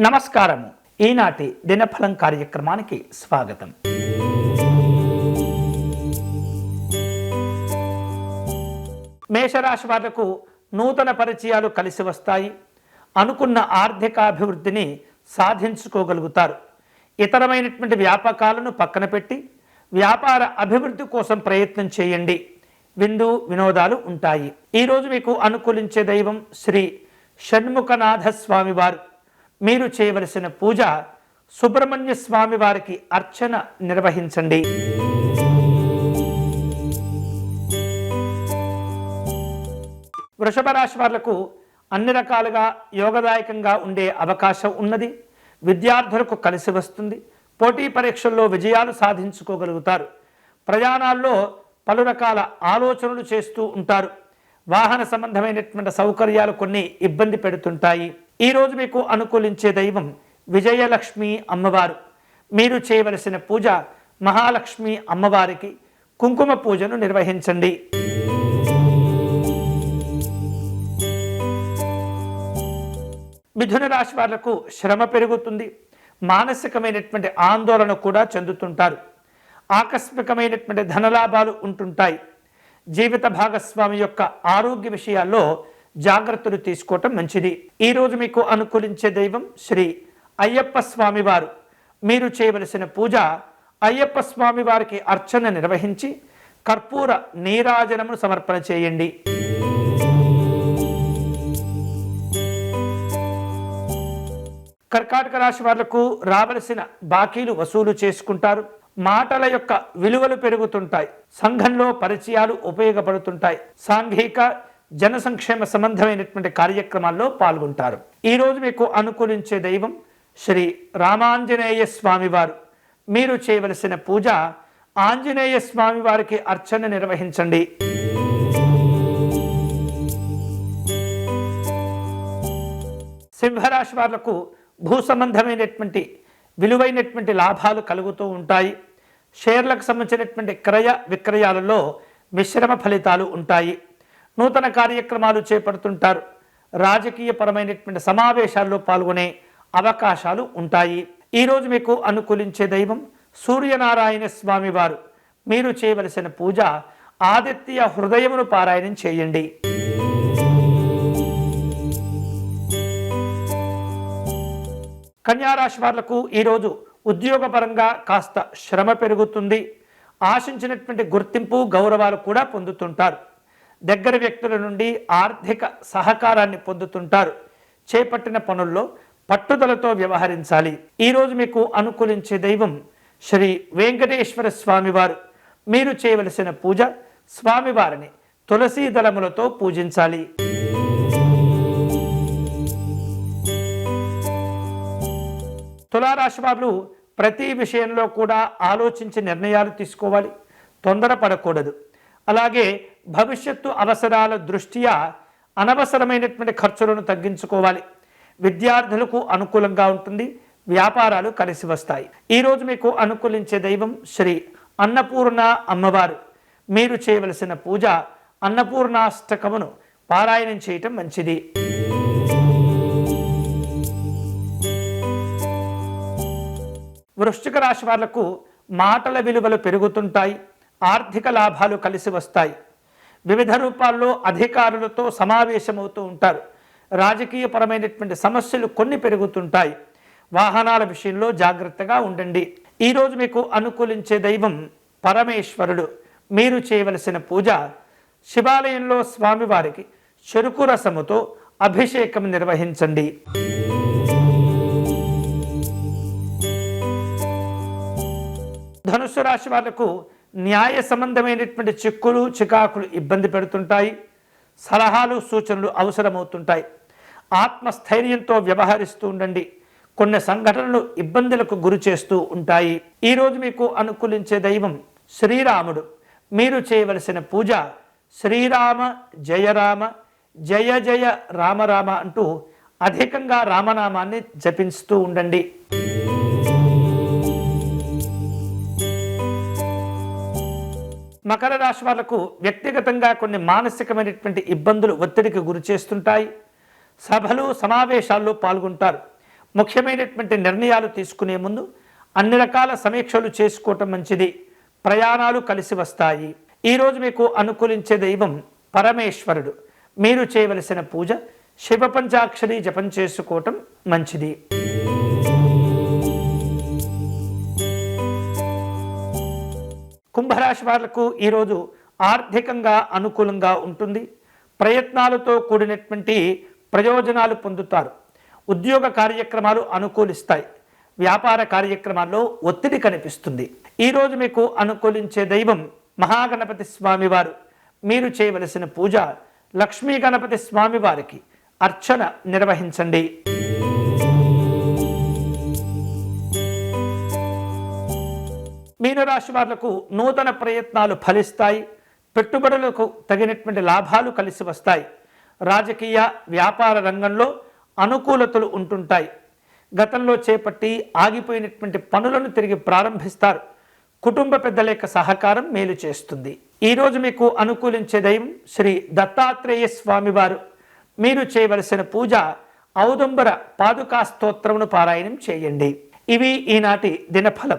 నమస్కారము. ఈనాటి దినఫలం కార్యక్రమానికి స్వాగతం. మేషరాశి వాళ్ళకు నూతన పరిచయాలు కలిసి వస్తాయి. అనుకున్న ఆర్థికాభివృద్ధిని సాధించుకోగలుగుతారు. ఇతరమైనటువంటి వ్యాపకాలను పక్కన పెట్టి వ్యాపార అభివృద్ధి కోసం ప్రయత్నం చేయండి. విందు వినోదాలు ఉంటాయి. ఈరోజు మీకు అనుకూలించే దైవం శ్రీ షణ్ముఖనాథ స్వామివారు మీరు చేయవలసిన పూజ సుబ్రహ్మణ్య స్వామి వారికి అర్చన నిర్వహించండి. వృషభ రాశి వాళ్ళకు అన్ని రకాలుగా యోగదాయకంగా ఉండే అవకాశం ఉన్నది. విద్యార్థులకు కలిసి వస్తుంది. పోటీ పరీక్షల్లో విజయాలు సాధించుకోగలుగుతారు. ప్రయాణాల్లో పలు రకాల ఆలోచనలు చేస్తూ ఉంటారు. వాహన సంబంధమైనటువంటి సౌకర్యాలు కొన్ని ఇబ్బంది పెడుతుంటాయి. ఈరోజు మీకు అనుకూలించే దైవం విజయలక్ష్మి అమ్మవారు. మీరు చేయవలసిన పూజ మహాలక్ష్మి అమ్మవారికి కుంకుమ పూజను నిర్వహించండి. మిథున రాశి వాళ్ళకు శ్రమ పెరుగుతుంది. మానసికమైనటువంటి ఆందోళన కూడా చెందుతుంటారు. ఆకస్మికమైనటువంటి ధనలాభాలు ఉంటుంటాయి. జీవిత భాగస్వామి యొక్క ఆరోగ్య విషయాల్లో జాగ్రత్తలు తీసుకోవటం మంచిది. ఈరోజు మీకు అనుకూలించే దైవం శ్రీ అయ్యప్ప స్వామి వారు మీరు చేయవలసిన పూజ అయ్యప్ప స్వామి వారికి అర్చన నిర్వహించి కర్పూర నీరాజనమును సమర్పణ చేయండి. కర్కాటక రాశి వాళ్ళకు రావలసిన బాకీలు వసూలు చేసుకుంటారు. మాటల యొక్క విలువలు పెరుగుతుంటాయి. సంఘంలో పరిచయాలు ఉపయోగపడుతుంటాయి. సాంఘిక జన సంక్షేమ సంబంధమైనటువంటి కార్యక్రమాల్లో పాల్గొంటారు. ఈరోజు మీకు అనుకూలించే దైవం శ్రీ రామాంజనేయ స్వామివారు మీరు చేయవలసిన పూజ ఆంజనేయ స్వామివారికి అర్చన నిర్వహించండి. సింహరాశి వాళ్ళకు భూ సంబంధమైనటువంటి విలువైనటువంటి లాభాలు కలుగుతూ ఉంటాయి. షేర్లకు సంబంధించినటువంటి క్రయ విక్రయాలలో మిశ్రమ ఫలితాలు ఉంటాయి. నూతన కార్యక్రమాలు చేపడుతుంటారు. రాజకీయపరమైనటువంటి సమావేశాల్లో పాల్గొనే అవకాశాలు ఉంటాయి. ఈరోజు మీకు అనుకూలించే దైవం సూర్యనారాయణ స్వామి వారు మీరు చేయవలసిన పూజ ఆదిత్య హృదయమును పారాయణం చేయండి. కన్యారాశి వాళ్ళకు ఈరోజు ఉద్యోగపరంగా కాస్త శ్రమ పెరుగుతుంది. ఆశించినటువంటి గుర్తింపు గౌరవాలు కూడా పొందుతుంటారు. దగ్గర వ్యక్తుల నుండి ఆర్థిక సహకారాన్ని పొందుతుంటారు. చేపట్టిన పనుల్లో పట్టుదలతో వ్యవహరించాలి. ఈరోజు మీకు అనుకూలించే దైవం శ్రీ వెంకటేశ్వర స్వామివారు. మీరు చేయవలసిన పూజ స్వామివారిని తులసీ దళములతో పూజించాలి. తులారాశి ప్రతి విషయంలో కూడా ఆలోచించి నిర్ణయాలు తీసుకోవాలి. తొందరపడకూడదు. అలాగే భవిష్యత్తు అవసరాల దృష్ట్యా అనవసరమైనటువంటి ఖర్చులను తగ్గించుకోవాలి. విద్యార్థులకు అనుకూలంగా ఉంటుంది. వ్యాపారాలు కలిసి వస్తాయి. ఈరోజు మీకు అనుకూలించే దైవం శ్రీ అన్నపూర్ణ అమ్మవారు. మీరు చేయవలసిన పూజ అన్నపూర్ణాష్టకమును పారాయణం చేయటం మంచిది. వృశ్చిక రాశి వాళ్ళకు మాటల విలువలు పెరుగుతుంటాయి. ఆర్థిక లాభాలు కలిసి వస్తాయి. వివిధ రూపాల్లో అధికారులతో సమావేశమవుతూ ఉంటారు. రాజకీయపరమైనటువంటి సమస్యలు కొన్ని పెరుగుతుంటాయి. వాహనాల విషయంలో జాగ్రత్తగా ఉండండి. ఈరోజు మీకు అనుకూలించే దైవం పరమేశ్వరుడు. మీరు చేయవలసిన పూజ శివాలయంలో స్వామివారికి చెరుకు రసముతో అభిషేకం నిర్వహించండి. ధనుస్సు రాశి వాళ్ళకు న్యాయ సంబంధమైనటువంటి చిక్కులు చికాకులు ఇబ్బంది పెడుతుంటాయి. సలహాలు సూచనలు అవసరమవుతుంటాయి. ఆత్మస్థైర్యంతో వ్యవహరిస్తూ ఉండండి. కొన్ని సంఘటనలు ఇబ్బందులకు గురి చేస్తూ ఉంటాయి. ఈరోజు మీకు అనుకూలించే దైవం శ్రీరాముడు. మీరు చేయవలసిన పూజ శ్రీరామ జయరామ జయ జయ రామరామ అంటూ అధికంగా రామనామాన్ని జపిస్తూ ఉండండి. మకర రాశి వాళ్ళకు వ్యక్తిగతంగా కొన్ని మానసికమైనటువంటి ఇబ్బందులు ఒత్తిడికి గురి చేస్తుంటాయి. సభలు సమావేశాల్లో పాల్గొంటారు. ముఖ్యమైనటువంటి నిర్ణయాలు తీసుకునే ముందు అన్ని రకాల సమీక్షలు చేసుకోవటం మంచిది. ప్రయాణాలు కలిసి వస్తాయి. ఈరోజు మీకు అనుకూలించే దైవం పరమేశ్వరుడు. మీరు చేయవలసిన పూజ శివ పంచాక్షరి జపం చేసుకోవటం మంచిది. కుంభరాశి వాళ్ళకు ఈరోజు ఆర్థికంగా అనుకూలంగా ఉంటుంది. ప్రయత్నాలతో కూడినటువంటి ప్రయోజనాలు పొందుతారు. ఉద్యోగ కార్యక్రమాలు అనుకూలిస్తాయి. వ్యాపార కార్యక్రమాల్లో ఒత్తిడి కనిపిస్తుంది. ఈరోజు మీకు అనుకూలించే దైవం మహాగణపతి స్వామివారు మీరు చేయవలసిన పూజ లక్ష్మీ గణపతి స్వామివారికి అర్చన నిర్వహించండి. మీనరాశి వాళ్ళకు నూతన ప్రయత్నాలు ఫలిస్తాయి. పెట్టుబడులకు తగినటువంటి లాభాలు కలిసి వస్తాయి. రాజకీయ వ్యాపార రంగంలో అనుకూలతలు ఉంటుంటాయి. గతంలో చేపట్టి ఆగిపోయినటువంటి పనులను తిరిగి ప్రారంభిస్తారు. కుటుంబ పెద్దల యొక్క సహకారం మేలు చేస్తుంది. ఈరోజు మీకు అనుకూలించే దైవం శ్రీ దత్తాత్రేయ స్వామివారు. మీరు చేయవలసిన పూజ ఔదంబర పాదుకా స్తోత్రమును పారాయణం చేయండి. ఇవి ఈనాటి దినఫలం.